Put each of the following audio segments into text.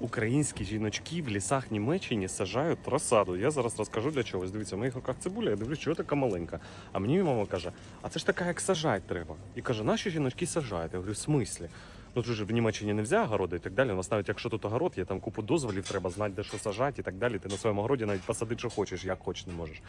українські жіночки в лісах Німеччини сажають розсаду. Я зараз розкажу для чогось. Дивіться, в моїх руках цибуля, я дивлюсь, чого така маленька. А мені мама каже: а це ж така, як сажать треба. І каже, наші жіночки сажають. Я говорю, в смислі? Ну же в Німеччині не можна огороди і так далі. У нас навіть якщо тут огород, є там купу дозволів, треба знати, де що сажати і так далі. Ти на своєму огороді навіть посадити, що хочеш, як хочеш, не можеш.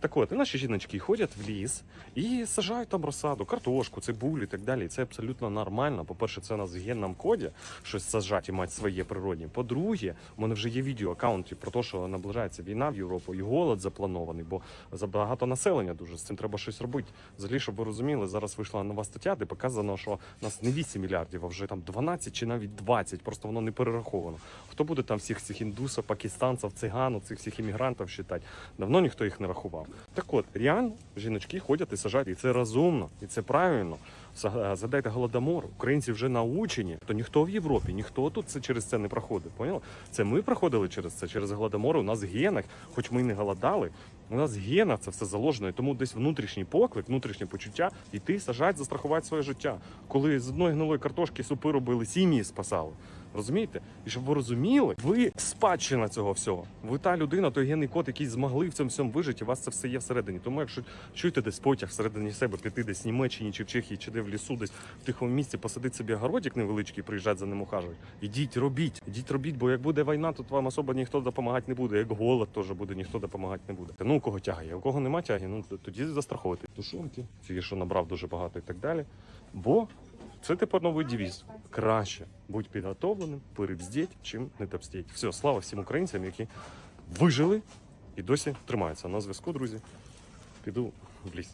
Так от, і наші жіночки ходять в ліс і сажають там розсаду, картошку, цибулю і так далі. І це абсолютно нормально. По-перше, це у нас в генному коді щось сажати і мати своє природні. По-друге, у мене вже є відео аккаунті про те, що наближається війна в Європу і голод запланований, бо забагато населення дуже з цим треба щось робити. Взагалі, щоб ви розуміли, зараз вийшла нова стаття, де показано, що нас не 8 мільярдів, а вже там 12 чи навіть 20, просто воно не перераховано. Хто буде там всіх цих індусів, пакистанців, циган, цих всіх іммігрантів вважати? Давно ніхто їх не рахував. Так от, реально, жіночки ходять і сажають, і це розумно, і це правильно. Задайте голодомор, українці вже научені, то ніхто в Європі, ніхто тут це через це не проходить. Поняли? Це ми проходили через це, через голодомор. У нас в генах, хоч ми й не голодали, у нас гена це все заложено. І тому десь внутрішній поклик, внутрішнє почуття йти сажать, застрахувати своє життя. Коли з одної гнилої картошки супи робили, сім'ї спасали. Розумієте? І щоб ви розуміли, ви спадщина цього всього. Ви та людина, той генний код, який змогли в цьому всьому вижити, у вас це все є всередині. Тому якщо чуєте десь потяг всередині себе, піти десь в Німеччині чи в Чехії, чи де в лісу, десь в тихому місці посадити собі огородик невеличкий, приїжджати за ним ухажувати. Ідіть, робіть, ідіть, робіть, бо як буде війна, тут вам особо ніхто допомагати не буде. Як голод теж буде, ніхто допомагати не буде. Ну у кого тягає, у кого нема тяги, ну тоді застраховувати тушонки, ті, що набрав дуже багато і так далі. Бо це тепер новий девіз. Краще будь підготовленим, перебздіть, чим не топстіть. Все, слава всім українцям, які вижили і досі тримаються. На зв'язку, друзі. Піду в ліс.